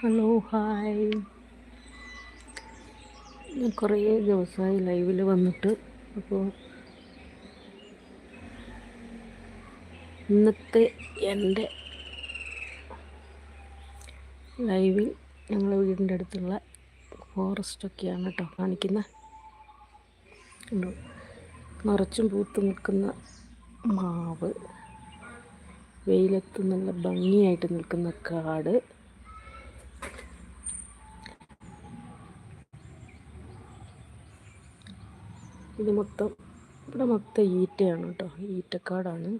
Hello hi. ഞാൻ കുറേ ദിവസമായി ലൈവിൽ വന്നിട്ട് അപ്പോൾ ഇന്നത്തെ എന്റെ ലൈവിൽ ഞങ്ങളെ വീടിന്റെ അടുത്തുള്ള ഫോറസ്റ്റൊക്കെയാണ് കേട്ടോ കാണിക്കുന്നത് ഉണ്ടോ നിറച്ചും പൂത്ത് നിൽക്കുന്ന മാവ്. വെയിലത്ത് നല്ല ഭംഗിയായിട്ട് നിൽക്കുന്ന കാട്. ഇത് മൊത്തം ഇവിടെ മൊത്തം ഈറ്റയാണ് കേട്ടോ ഈറ്റക്കാടാണ്.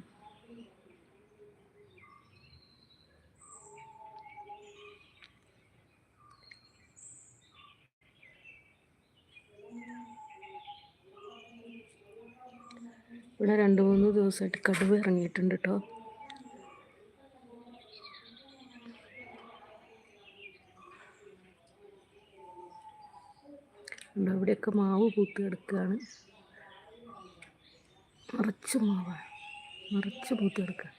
ഇവിടെ രണ്ട് മൂന്ന് ദിവസമായിട്ട് കടുവ ഇറങ്ങിയിട്ടുണ്ട് കേട്ടോ അവിടെയൊക്കെ മാവ് പൂത്ത് കിടക്കുകയാണ് നിറച്ച് മാവാണ് നിറച്ച് പൂത്ത് കിടക്കുക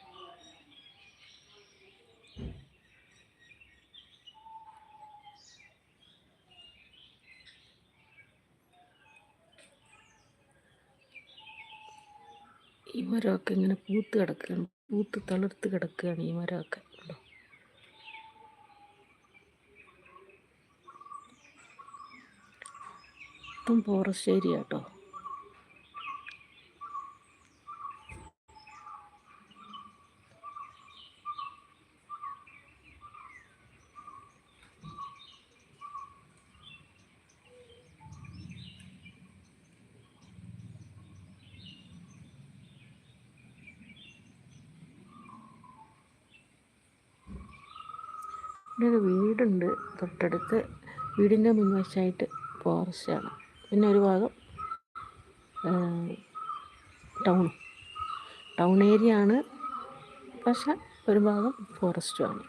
ഈ മരമൊക്കെ ഇങ്ങനെ പൂത്ത് കിടക്കുകയാണ്. പൂത്ത് തളിർത്ത് കിടക്കുകയാണ് ഈ മരമൊക്കെ. മൊത്തം ഫോറസ്റ്റ് ഏരിയ കേട്ടോ വീടുണ്ട്. തൊട്ടടുത്ത് വീടിന്റെ മുൻവശമായിട്ട് ഫോറസ്റ്റാണ് പിന്നെ ഒരു ഭാഗം ടൗണും ടൗൺ. ഏരിയ ആണ് പക്ഷെ ഒരു ഭാഗം ഫോറസ്റ്റുമാണ്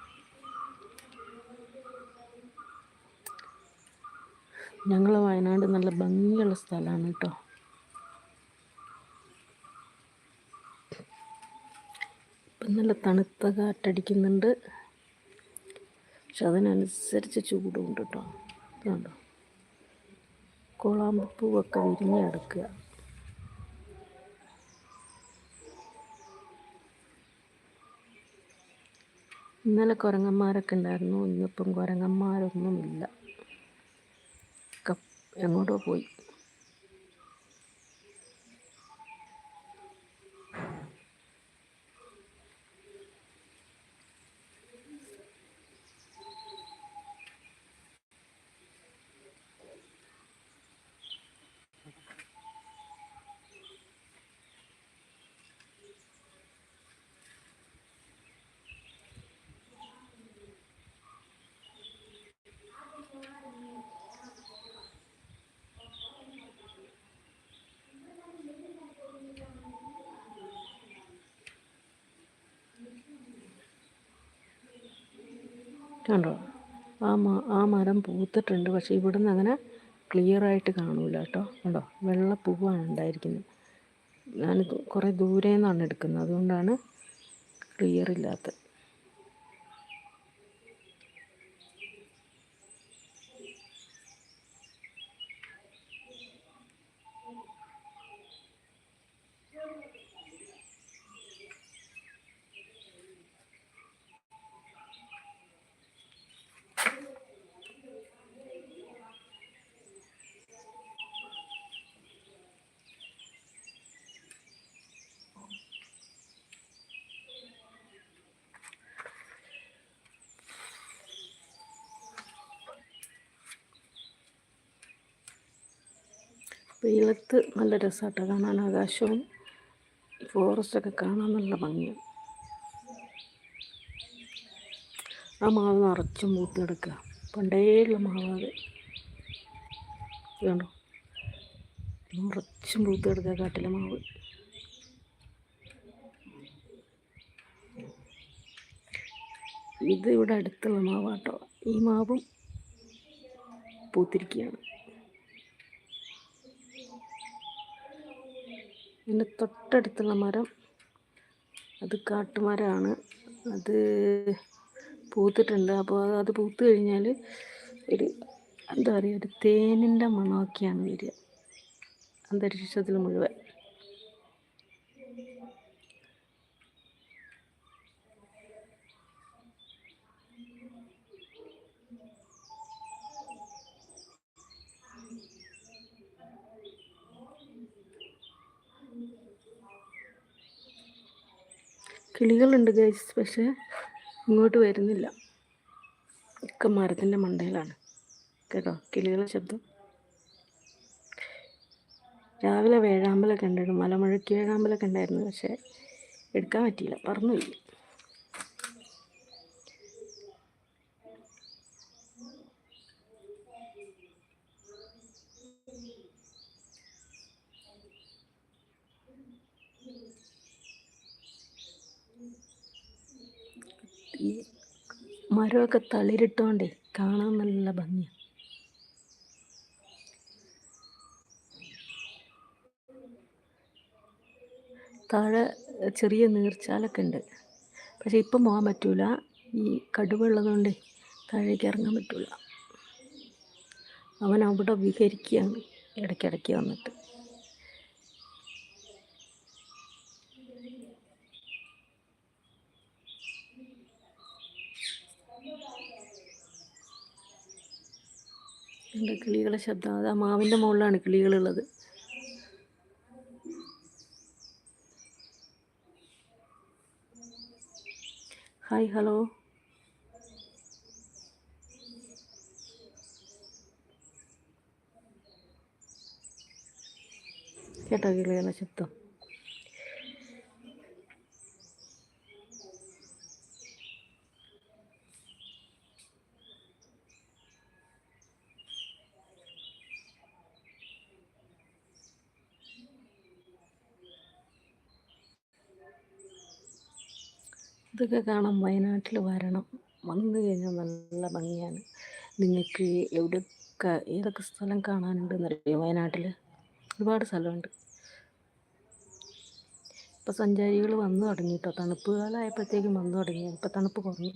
ഞങ്ങൾ വയനാട് നല്ല ഭംഗിയുള്ള സ്ഥലമാണ് കേട്ടോ. ഇപ്പം നല്ല തണുത്ത കാറ്റടിക്കുന്നുണ്ട്. പക്ഷെ അതിനനുസരിച്ച് ചൂടുണ്ട് കേട്ടോ. ഇതുണ്ടോ കുളമ്പൂവൊക്കെ വിരിഞ്ഞ് കിടക്കുക. ഇന്നലെ കുരങ്ങന്മാരൊക്കെ ഉണ്ടായിരുന്നു. ഇന്നിപ്പം കുരങ്ങന്മാരൊന്നുമില്ല. എങ്ങോട്ടോ പോയി. കണ്ടോ? ആ ആ മരം പൂത്തിട്ടുണ്ട്. പക്ഷേ ഇവിടെ നിന്ന് അങ്ങനെ ക്ലിയർ ആയിട്ട് കാണൂല കേട്ടോ. കണ്ടോ? വെള്ള പൂവാണ് ഉണ്ടായിരിക്കുന്നത്. ഞാൻ കുറേ ദൂരെ നിന്നാണ് എടുക്കുന്നത്. അതുകൊണ്ടാണ് ക്ലിയർ ഇല്ലാത്തത്. വെയിലത്ത് നല്ല രസമാട്ട കാണാൻ ആകാശവും ഫോറസ്റ്റൊക്കെ കാണാൻ നല്ല ഭംഗിയാണ് ആ മാവ് നിറച്ചും മൂത്ത് പണ്ടേയുള്ള മാവാത് കണ്ടോ നിറച്ചും കിടക്കുക കാട്ടിലെ മാവ്. ഇത് ഇവിടെ അടുത്തുള്ള മാവാട്ടോ. ഈ മാവും പൂത്തിരിക്കുകയാണ്. ഇതിന്റെ തൊട്ടടുത്തുള്ള മരം. അത് കാട്ടുമരമാണ്. അത് പൂത്തിട്ടുണ്ട്. അപ്പോൾ അത് പൂത്ത് കഴിഞ്ഞാൽ ഒരു എന്താ പറയുക ഒരു തേനിന്റെ മണമൊക്കെയാണ് വരിക. അന്തരീക്ഷത്തിൽ മുഴുവൻ. കിളികളുണ്ട് ഗൈസ് പക്ഷേ ഇങ്ങോട്ട് വരുന്നില്ല. ഒക്കെ മരത്തിന്റെ മണ്ടയിലാണ്. കേട്ടോ കിളികളുടെ ശബ്ദം. രാവിലെ വേഴാമ്പലൊക്കെ ഉണ്ടായിരുന്നു മലമുഴക്കി വേഴാമ്പലൊക്കെ ഉണ്ടായിരുന്നു പക്ഷേ എടുക്കാൻ പറ്റിയില്ല പറന്നുപോയി ഈ മരമൊക്കെ തളിരിട്ടോണ്ടേ കാണാൻ നല്ല ഭംഗിയാണ് താഴെ ചെറിയ നീർച്ചാലൊക്കെ ഉണ്ട്. പക്ഷേ ഇപ്പം പോകാൻ പറ്റൂല. ഈ കടുവുള്ളതുകൊണ്ട് താഴേക്ക് ഇറങ്ങാൻ പറ്റൂല. അവൻ അവിടെ വിഹരിക്കുകയാണ് ഇടയ്ക്കിടയ്ക്ക് വന്നിട്ട്. എന്റെ കിളികളെ ശബ്ദം. അത് ആ മാവിന്റെ മുകളിലാണ് കിളികളുള്ളത്. ഹായ് ഹലോ കേട്ടോ കിളികളെ ശബ്ദം. ഇതൊക്കെ കാണാൻ വയനാട്ടിൽ വരണം. വന്നു കഴിഞ്ഞാൽ നല്ല ഭംഗിയാണ്. നിങ്ങൾക്ക് എവിടെയൊക്കെ ഏതൊക്കെ സ്ഥലം കാണാനുണ്ടെന്നറിയോ വയനാട്ടിൽ? ഒരുപാട് സ്ഥലമുണ്ട്. ഇപ്പോൾ സഞ്ചാരികൾ വന്നു തുടങ്ങി കേട്ടോ. തണുപ്പ് കാലമായപ്പോഴത്തേക്കും വന്നു തുടങ്ങി. ഇപ്പോൾ തണുപ്പ് കുറഞ്ഞു.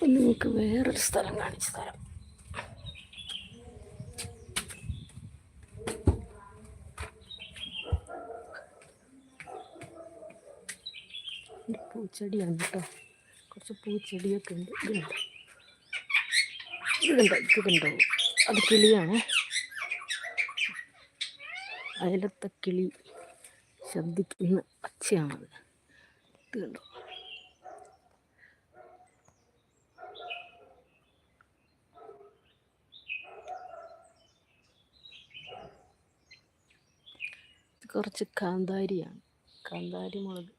അപ്പം നിങ്ങൾക്ക് വേറൊരു സ്ഥലം കാണിച്ചു തരാം. പൂച്ചെടിയാണ് കേട്ടോ. കുറച്ച് പൂച്ചെടിയൊക്കെ ഉണ്ട്. ഇതുണ്ട് ഇതുണ്ടോ ഇതുണ്ടോ അത് കിളിയാണ്. അയലത്തെ കിളി ശബ്ദിക്കുന്ന പച്ചയാണത്. ഇത് കണ്ടോ? കുറച്ച് കാന്താരിയാണ്. കാന്താരി മുളക്.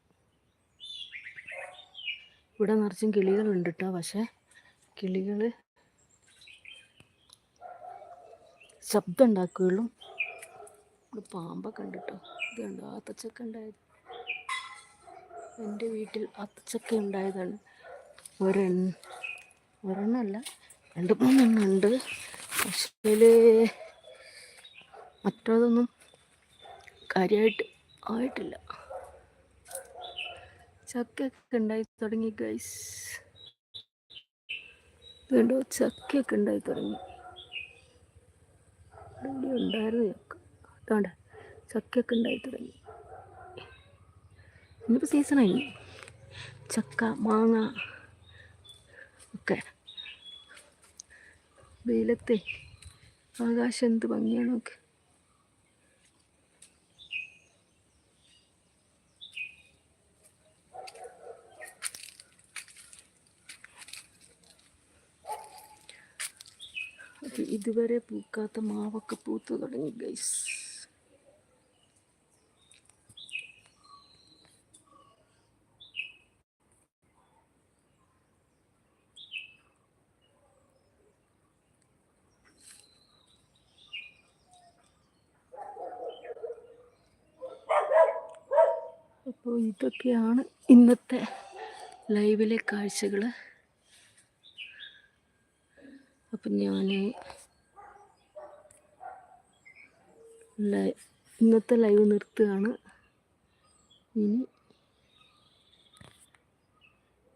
ഇവിടെ നിറച്ചും കിളികളുണ്ട് കേട്ടോ പക്ഷേ കിളികൾ ശബ്ദം ഉണ്ടാക്കുകയുള്ളൂ ഇവിടെ പാമ്പൊക്കെ ഉണ്ട് കേട്ടോ ഇത് കണ്ടോ? ആത്തച്ചക്ക ഉണ്ടായത്. എന്റെ വീട്ടിൽ ആത്തച്ചക്ക ഉണ്ടായതാണ്. ഒരെണ്ണ ഒരെണ്ണമല്ല രണ്ട് മൂന്നെണ്ണം ഉണ്ട്. പക്ഷേ മറ്റതൊന്നും കാര്യമായിട്ട് ആയിട്ടില്ല. ചക്കയൊക്കെ ഉണ്ടായി തുടങ്ങി ഗൈസ് വേണ്ടോ ചക്കയൊക്കെ ഉണ്ടായി തുടങ്ങി. ഉണ്ടായിരുന്നു ചക്ക. അതുകൊണ്ട് ചക്കയൊക്കെ ഉണ്ടായി തുടങ്ങി. ഇന്നിപ്പോൾ സീസണായി ചക്ക മാങ്ങ ഒക്കെ. വെയിലത്തെ ആകാശം എന്ത് ഭംഗിയാണ് ഇതുവരെ പൂക്കാത്ത മാവൊക്കെ പൂത്തു തുടങ്ങി ഗൈസ് അപ്പോൾ ഇതൊക്കെയാണ് ഇന്നത്തെ ലൈവിലെ കാഴ്ചകൾ അപ്പം ഞാൻ ഇന്നത്തെ ലൈവ് നിർത്തുകയാണ്. ഇനി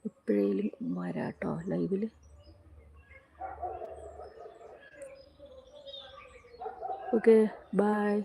എപ്പോഴേലും വരാട്ടോ ലൈവിൽ ഓക്കെ ബായ്